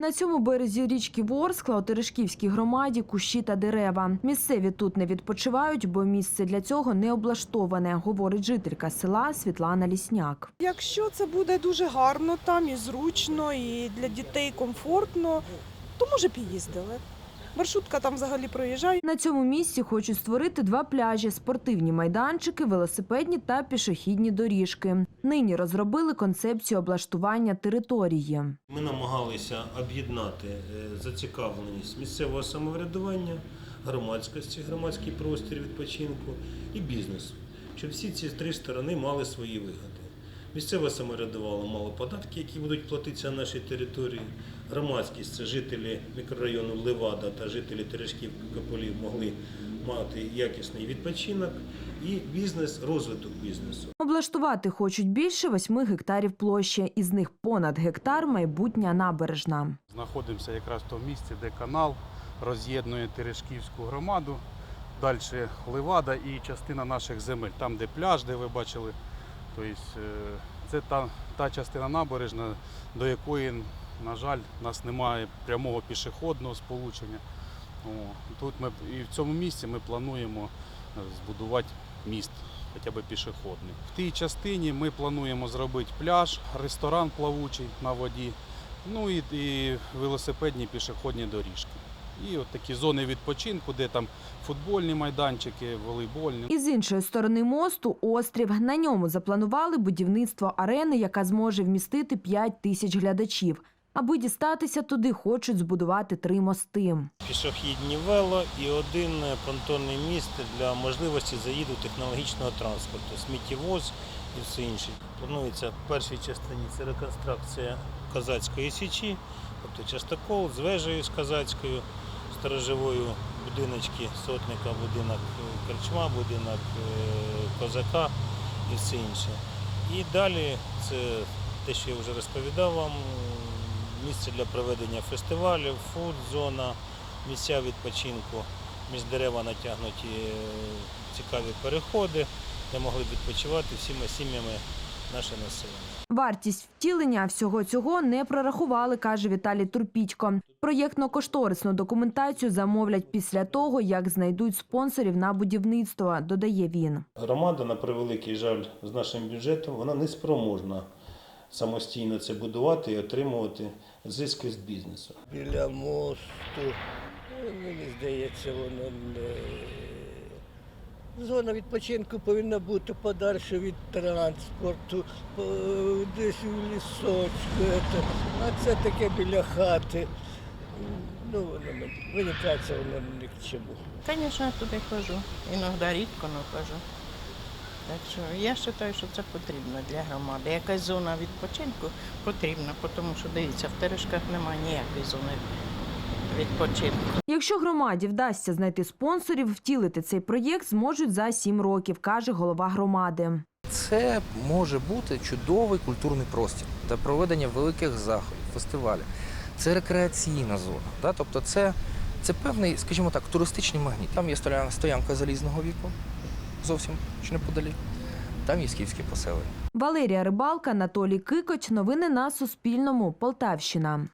На цьому березі річки Ворскла у Терешківській громаді кущі та дерева. Місцеві тут не відпочивають, бо місце для цього не облаштоване, говорить жителька села Світлана Лісняк. Якщо це буде дуже гарно там і зручно, і для дітей комфортно, то може б і їздили. Маршрутка там взагалі проїжджає. На цьому місці хочуть створити два пляжі: спортивні майданчики, велосипедні та пішохідні доріжки. Нині розробили концепцію облаштування території. Ми намагалися об'єднати е, зацікавленість місцевого самоврядування, громадськості, громадський простір відпочинку і бізнесу, щоб всі ці три сторони мали свої вигоди. Місцеве самоврядувало мало податки, які будуть платитися на нашій території. Громадськість це жителі мікрорайону Левада та жителі Терешків Кополів могли мати якісний відпочинок і бізнес, розвиток бізнесу. Облаштувати хочуть більше восьми гектарів площі, із них понад гектар майбутня набережна. Знаходимося якраз в тому місці, де канал роз'єднує Терешківську громаду, далі Левада і частина наших земель, там, де пляж, де ви бачили. Тобто, е, це та, та частина набережна, до якої, на жаль, у нас немає прямого пішохідного сполучення. О, Тут ми і в цьому місці ми плануємо е, збудувати міст, хоча б пішохідний. В тій частині ми плануємо зробити пляж, ресторан плавучий на воді, ну і, і велосипедні пішохідні доріжки. І от такі зони відпочинку, де там футбольні майданчики, волейбольні. І з іншої сторони мосту острів. На ньому запланували будівництво арени, яка зможе вмістити 5 тисяч глядачів. Аби дістатися туди, хочуть збудувати три мости. пішохідні вело і один понтонний міст для можливості заїду технологічного транспорту, сміттєвоз і все інше. Планується в першій частині це реконструкція козацької січі, тобто частокол з вежею з козацькою, сторожовою будиночки сотника, будинок е, корчма, будинок е, козака і все інше. І далі це те, що я вже розповідав вам, місце для проведення фестивалів, фуд-зона, місця відпочинку, між дерева натягнуті е, цікаві переходи, де могли відпочивати всіма сім'ями наше населення. Вартість втілення всього цього не прорахували, каже Віталій Турпітько. Проєктно-кошторисну документацію замовлять після того, як знайдуть спонсорів на будівництво, додає він. Громада, на превеликий жаль, з нашим бюджетом, вона не спроможна самостійно це будувати і отримувати зиски з бізнесу. біля мосту. Мені здається, воно не. Зона відпочинку повинна бути подальше від транспорту, по- десь у лісочку. А це таке біля хати. Ну, воно кажеться, воно ні к чому. Звісно, я туди хожу. Іноді рідко, але хожу. Так що я вважаю, що це потрібно для громади. Якась зона відпочинку потрібна, тому що дивіться, в Терешках немає ніякої зони відпочинку. Якщо громаді вдасться знайти спонсорів, втілити цей проєкт зможуть за сім років, каже голова громади. Це може бути чудовий культурний простір для проведення великих заходів, фестивалів. Це рекреаційна зона. Да? Тобто це, це певний, скажімо так, туристичний магніт. Там є стоянка, стоянка залізного віку, зовсім чи неподалік. Там є скіфські поселення. Валерія Рибалка, Анатолій Кикоч. Новини на Суспільному. Полтавщина.